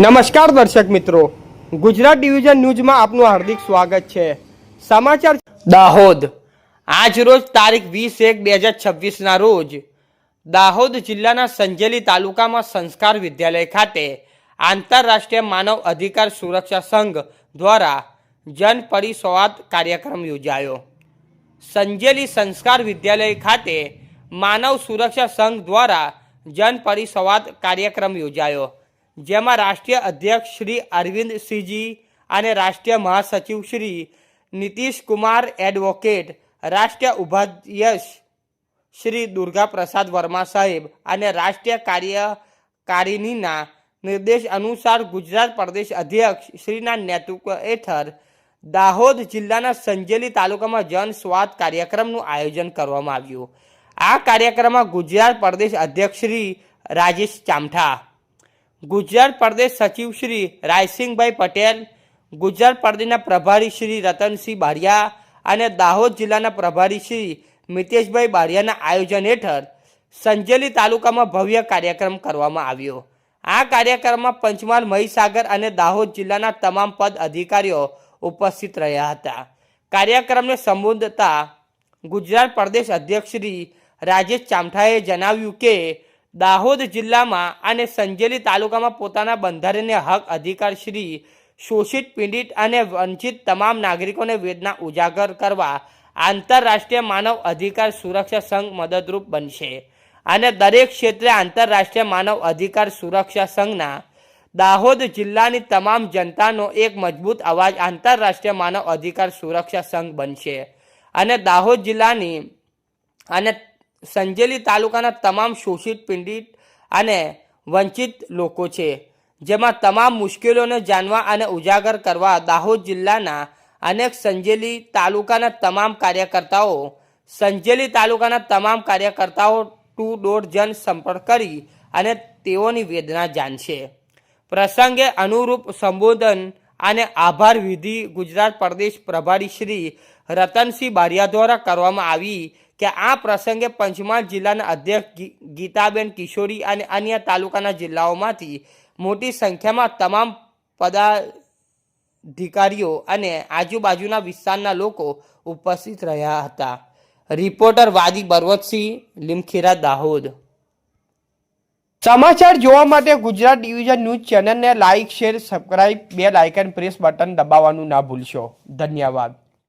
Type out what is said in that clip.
નમસ્કાર દર્શક મિત્રો. ગુજરાત ડિવિઝન ન્યૂઝમાં આપનું હાર્દિક સ્વાગત છે. સમાચાર દાહોદ. આજ રોજ તારીખ વીસ એક બે હજાર છવ્વીસના રોજ દાહોદ જિલ્લાના સંજેલી તાલુકામાં સંસ્કાર વિદ્યાલય ખાતે આંતરરાષ્ટ્રીય માનવ અધિકાર સુરક્ષા સંઘ દ્વારા જન પરિસંવાદ કાર્યક્રમ યોજાયો. સંજેલી સંસ્કાર વિદ્યાલય ખાતે માનવ સુરક્ષા સંઘ દ્વારા જન પરિસંવાદ કાર્યક્રમ યોજાયો. જેમાં રાષ્ટ્રીય અધ્યક્ષ શ્રી અરવિંદ સિંહજી અને રાષ્ટ્રીય મહાસચિવ શ્રી નીતિશ કુમાર એડવોકેટ, રાષ્ટ્રીય ઉપાધ્યક્ષ શ્રી દુર્ગા પ્રસાદ વર્મા સાહેબ અને રાષ્ટ્રીય કાર્યકારીણીના નિર્દેશ અનુસાર ગુજરાત પ્રદેશ અધ્યક્ષ શ્રીના નેતૃત્વ હેઠળ દાહોદ જિલ્લાના સંજેલી તાલુકામાં જન સ્વાદ કાર્યક્રમનું આયોજન કરવામાં આવ્યું. આ કાર્યક્રમમાં ગુજરાત પ્રદેશ અધ્યક્ષ શ્રી રાજેશ ચામઠા ગુજરાત પ્રદેશ સચિવ શ્રી રાયસિંહભાઈ પટેલ, ગુજરાત પ્રદેશના પ્રભારી શ્રી રતનસિંહ બારિયા અને દાહોદ જિલ્લાના પ્રભારી શ્રી મિતેશભાઈ બારિયાના આયોજન હેઠળ સંજેલી તાલુકામાં ભવ્ય કાર્યક્રમ કરવામાં આવ્યો. આ કાર્યક્રમમાં પંચમહાલ, મહીસાગર અને દાહોદ જિલ્લાના તમામ પદ અધિકારીઓ ઉપસ્થિત રહ્યા હતા. કાર્યક્રમને સંબોધતા ગુજરાત પ્રદેશ અધ્યક્ષ શ્રી રાજેશ ચામઠાએ જણાવ્યું કે દાહોદ જિલ્લામાં અને સંજેલી તાલુકામાં પોતાના બંધારણીય હક અધિકાર શ્રી શોષિત, પીડિત અને વંચિત તમામ નાગરિકોને વેદના ઉજાગર કરવા આંતરરાષ્ટ્રીય માનવ અધિકાર સુરક્ષા સંઘ મદદરૂપ બનશે. અને દરેક ક્ષેત્રે આંતરરાષ્ટ્રીય માનવ અધિકાર સુરક્ષા સંઘના દાહોદ જિલ્લાની તમામ જનતાનો એક મજબૂત અવાજ આંતરરાષ્ટ્રીય માનવ અધિકાર સુરક્ષા સંઘ બનશે. અને દાહોદ જિલ્લાની અને સંજેલી તાલુકાના તમામ શોષિત, પીડિત અને વંચિત લોકો છે, જેમાં તમામ મુશ્કેલીઓને જાણવા અને ઉજાગર કરવા દાહોદ જિલ્લાના અનેક સંજેલી તાલુકાના તમામ કાર્યકર્તાઓ, સંજેલી તાલુકાના તમામ કાર્યકર્તાઓ ટુ ડોર જન સંપર્ક કરી અને તેઓની વેદના જાણશે. પ્રસંગે અનુરૂપ સંબોધન અને આભાર વિધિ ગુજરાત પ્રદેશ પ્રભારી શ્રી રતનસિંહ બારિયા દ્વારા કરવામાં આવી કે આ પ્રસંગે પંચમહાલ જિલ્લાના અધ્યક્ષ ગીતાબેન કિશોરી અને અન્ય તાલુકાના જિલ્લાઓમાંથી મોટી સંખ્યામાં તમામ પદાધિકારીઓ અને આજુબાજુના વિસ્તારના લોકો ઉપસ્થિત રહ્યા હતા. રિપોર્ટર વાદી બરવતસિંહ લીમખીરા દાહોદ. સમાચાર જોવા માટે ગુજરાત ડિવિઝન ન્યૂઝ ચેનલને લાઇક શેર, સબસ્ક્રાઇબ, બે લાઇકન, પ્રેસ બટન દબાવવાનું ના ભૂલશો. ધન્યવાદ.